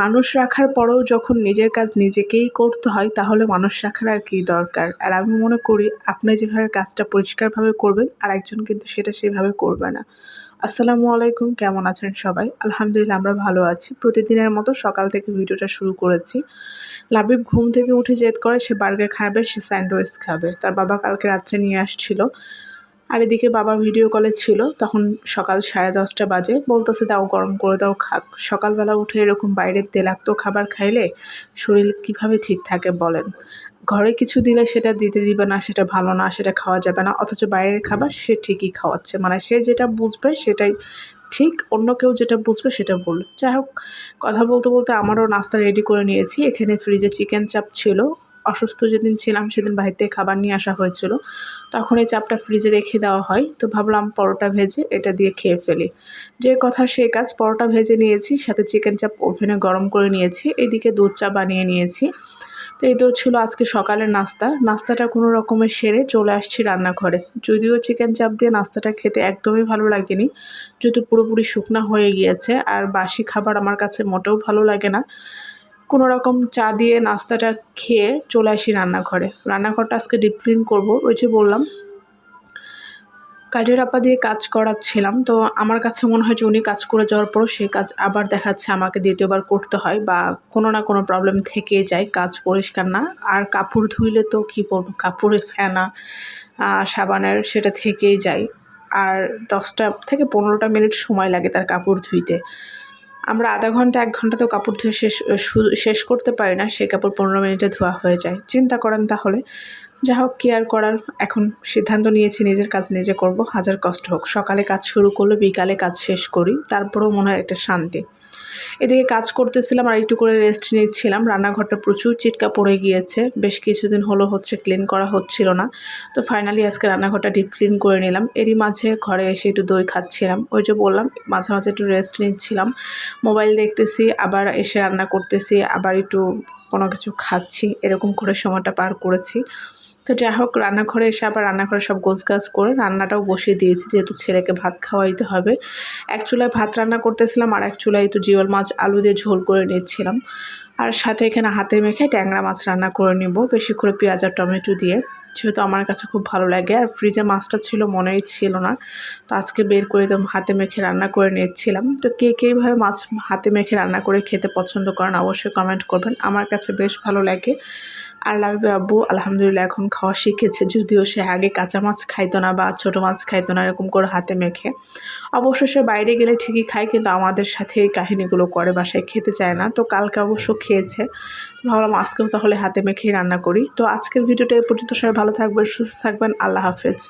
মানুষ রাখার পরেও যখন নিজের কাজ নিজেকেই করতে হয়, তাহলে মানুষ রাখার আর কী দরকার। আর আমি মনে করি, আপনি যেভাবে কাজটা পরিষ্কারভাবে করবেন আর একজন কিন্তু সেটা সেভাবে করবে না। আসসালামু আলাইকুম, কেমন আছেন সবাই? আলহামদুলিল্লাহ, আমরা ভালো আছি। প্রতিদিনের মতো সকাল থেকে ভিডিওটা শুরু করেছি। লাবিব ঘুম থেকে উঠে জেদ করে, সে বার্গার খাবে, সে স্যান্ডউইচ খাবে। তার বাবা কালকে রাত্রে নিয়ে আসছিল। আর এদিকে বাবা ভিডিও কলে ছিল, তখন সকাল সাড়ে দশটা বাজে। বলতেছে, দাও গরম করে দাও, খাক। সকালবেলা উঠে এরকম বাইরের তেলাক্ত খাবার খাইলে শরীর কীভাবে ঠিক থাকে বলেন। ঘরে কিছু দিলে সেটা দিতে দিবে না, সেটা ভালো না, সেটা খাওয়া যাবে না। অথচ বাইরের খাবার সে ঠিকই খাওয়াচ্ছে। মানে সে যেটা বুঝবে সেটাই ঠিক, অন্য কেউ যেটা বুঝবে সেটা বলল যাই হোক, কথা বলতে বলতে আমারও নাস্তা রেডি করে নিয়েছি। এখানে ফ্রিজে চিকেন চাপ ছিল। অসুস্থ যেদিন ছিলাম সেদিন থেকে খাবার নিয়ে আসা হয়েছিল। তখন এই চাপটা ফ্রিজে রেখে দেওয়া হয়। তো ভাবলাম পরোটা ভেজে এটা দিয়ে খেয়ে ফেলি। যে কথা সে কাজ, পরোটা ভেজে নিয়েছি, সাথে চিকেন চাপ ওভেনে গরম করে নিয়েছি। এদিকে দুধ চা বানিয়ে নিয়েছি। তো এই তো ছিল আজকে সকালের নাস্তা। নাস্তাটা কোনো রকমের সেরে চলে আসছি রান্নাঘরে। যদিও চিকেন চাপ দিয়ে নাস্তাটা খেতে একদমই ভালো লাগেনি। যেহেতু পুরোপুরি শুকনা হয়ে গিয়েছে, আর বাসি খাবার আমার কাছে মোটেও ভালো লাগে না। কোনো রকম চা দিয়ে নাস্তাটা খেয়ে চলে আসি রান্নাঘরে। রান্নাঘরটা আজকে ডিপ ক্লিন করব। ওই যে বললাম, কাজের আপা দিয়ে কাজ করাচ্ছিলাম, তো আমার কাছে মনে হয় যে উনি কাজ করে যাওয়ার পরও সেই কাজ আবার দেখাচ্ছে আমাকে দ্বিতীয়বার করতে হয় বা কোনো না কোনো প্রবলেম থেকে যায়, কাজ পরিষ্কার না। আর কাপড় ধুইলে তো কী বলব, কাপড়ে ফেনা সাবানের সেটা থেকেই যায়। আর দশটা থেকে পনেরোটা মিনিট সময় লাগে তার কাপড় ধুইতে। আমরা আধা ঘণ্টা, এক ঘণ্টা তো কাপড় ধুয়ে শেষ শেষ করতে পারি না, সেই কাপড় পনেরো মিনিটে ধোয়া হয়ে যায়। চিন্তা করেন তাহলে। যা হোক কি আর করার? এখন সিদ্ধান্ত নিয়েছি, নিজের কাজ নিজে করব, হাজার কষ্ট হোক। সকালে কাজ শুরু করলে বিকালে কাজ শেষ করি, তারপরেও মনে হয় একটা শান্তি। এদিকে কাজ করতেছিলাম আর একটু করে রেস্ট নিচ্ছিলাম। রান্নাঘরটা প্রচুর চিটকা পড়ে গিয়েছে। বেশ কিছুদিন হলো হচ্ছে ক্লিন করা হচ্ছিল না। তো ফাইনালি আজকে রান্নাঘরটা ডিপ ক্লিন করে নিলাম। এরই মাঝে ঘরে এসে একটু দই খাচ্ছিলাম। ওই যে বললাম, মাঝে মাঝে একটু রেস্ট নিচ্ছিলাম। মোবাইল দেখতেছি, আবার এসে রান্না করতেছি, আবার একটু কোনো কিছু খাচ্ছি। এরকম করে সময়টা পার করেছি। তো যাই হোক, রান্নাঘরে এসে আবার রান্নাঘরে সব গোছ গাছ করে রান্নাটাও বসিয়ে দিয়েছি, যেহেতু ছেলেকে ভাত খাওয়াইতে হবে। এক চুলায় ভাত রান্না করতেছিলাম আর এক চুলায় তো জিওল মাছ, আলু দিয়ে ঝোল করে নিচ্ছিলাম। আর সাথে এখানে হাতে মেখে ট্যাংরা মাছ রান্না করে নেব, বেশি করে পেঁয়াজ আর টমেটো দিয়ে। যেহেতু আমার কাছে খুব ভালো লাগে আর ফ্রিজে মাছটা ছিল, মনেই ছিল না। তো আজকে বের করে একদম হাতে মেখে রান্না করে নিচ্ছিলাম। তো কে কীভাবে মাছ হাতে মেখে রান্না করে খেতে পছন্দ করেন, অবশ্যই কমেন্ট করবেন। আমার কাছে বেশ ভালো লাগে। আর লাবিবের আব্বু আলহামদুলিল্লাহ এখন খাওয়া শিখেছে। যদিও সে আগে কাঁচা মাছ খাইতো না বা ছোটো মাছ খাইতো না, এরকম করে হাতে মেখে। অবশ্য সে বাইরে গেলে ঠিকই খায়, কিন্তু আমাদের সাথে এই কাহিনিগুলো করে, বাসায় খেতে চায় না। তো কালকে অবশ্য খেয়েছে। ভাবলাম আজকেও তাহলে হাতে মেখেই রান্না করি। তো আজকের ভিডিওটা এ পর্যন্ত। সবাই ভালো থাকবেন, সুস্থ থাকবেন। আল্লাহ হাফেজ।